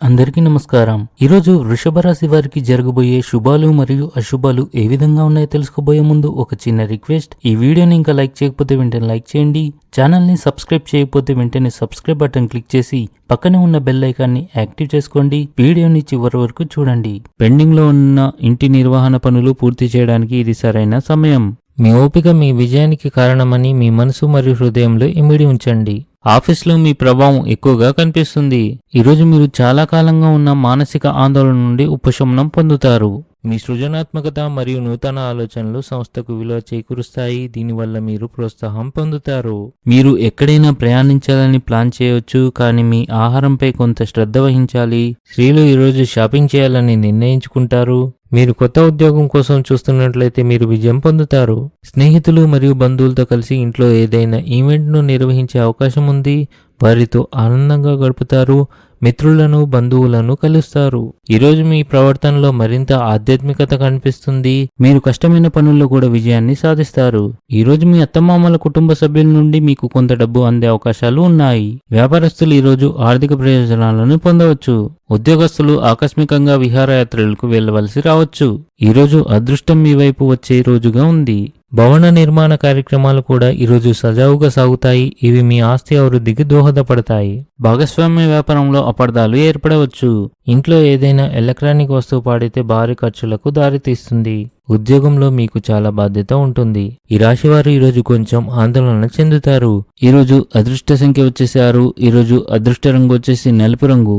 అందరికీ నమస్కారం. ఈరోజు వృషభ రాశి వారికి జరగబోయే శుభాలు మరియు అశుభాలు ఏ విధంగా ఉన్నాయో తెలుసుకోబోయే ముందు ఒక చిన్న రిక్వెస్ట్. ఈ వీడియోని ఇంకా లైక్ చేయకపోతే వెంటనే లైక్ చేయండి. ఛానల్ని సబ్స్క్రైబ్ చేయకపోతే వెంటనే సబ్స్క్రైబ్ బటన్ క్లిక్ చేసి పక్కనే ఉన్న బెల్ ఐకాన్ని యాక్టివ్ చేసుకోండి. వీడియోని చివరి వరకు చూడండి. పెండింగ్లో ఉన్న ఇంటి నిర్వహణ పనులు పూర్తి చేయడానికి ఇది సరైన సమయం. మీ ఓపిక మీ విజయానికి కారణమని మీ మనసు మరియు హృదయంలో ఇమిడి ఉంచండి. ఆఫీస్లో మీ ప్రభావం ఎక్కువగా కనిపిస్తుంది. ఈరోజు మీరు చాలా కాలంగా ఉన్న మానసిక ఆందోళన నుండి ఉపశమనం పొందుతారు. మీ సృజనాత్మకత మరియు నూతన ఆలోచనలు సంస్థకు విలువ చేకూరుస్తాయి. దీనివల్ల మీరు ప్రోత్సాహం పొందుతారు. మీరు ఎక్కడైనా ప్రయాణించాలని ప్లాన్ చేయవచ్చు కానీ మీ ఆహారంపై కొంత శ్రద్ధ వహించాలి. స్త్రీలు ఈరోజు షాపింగ్ చేయాలని నిర్ణయించుకుంటారు. మీరు కొత్త ఉద్యోగం కోసం చూస్తున్నట్లయితే మీరు విజయం పొందుతారు. స్నేహితులు మరియు బంధువులతో కలిసి ఇంట్లో ఏదైనా ఈవెంట్ను నిర్వహించే అవకాశం ఉంది. వారితో ఆనందంగా గడుపుతారు. మిత్రులను బంధువులను కలుస్తారు. ఈరోజు మీ ప్రవర్తనలో మరింత ఆధ్యాత్మికత కనిపిస్తుంది. మీరు కష్టమైన పనుల్లో కూడా విజయాన్ని సాధిస్తారు. ఈరోజు మీ అత్తమామల కుటుంబ సభ్యుల నుండి మీకు కొంత డబ్బు అందే అవకాశాలు ఉన్నాయి. వ్యాపారస్తులు ఈరోజు ఆర్థిక ప్రయోజనాలను పొందవచ్చు. ఉద్యోగస్తులు ఆకస్మికంగా విహారయాత్రలకు వెళ్ళవలసి రావచ్చు. ఈరోజు అదృష్టం మీ వైపు వచ్చే రోజుగా ఉంది. భవన నిర్మాణ కార్యక్రమాలు కూడా ఈరోజు సజావుగా సాగుతాయి. ఇవి మీ ఆస్తి అభివృద్ధికి దోహదపడతాయి. భాగస్వామ్య వ్యాపారంలో అపార్థాలు ఏర్పడవచ్చు. ఇంట్లో ఏదైనా ఎలక్ట్రానిక్ వస్తువు పాడితే భారీ ఖర్చులకు దారితీస్తుంది ఉద్యోగంలో మీకు చాలా బాధ్యత ఉంటుంది. ఈ రాశి వారు ఈరోజు కొంచెం ఆందోళన చెందుతారు. ఈరోజు అదృష్ట సంఖ్య వచ్చేసి ఆరు ఈరోజు అదృష్ట రంగు వచ్చేసి నలుపు రంగు.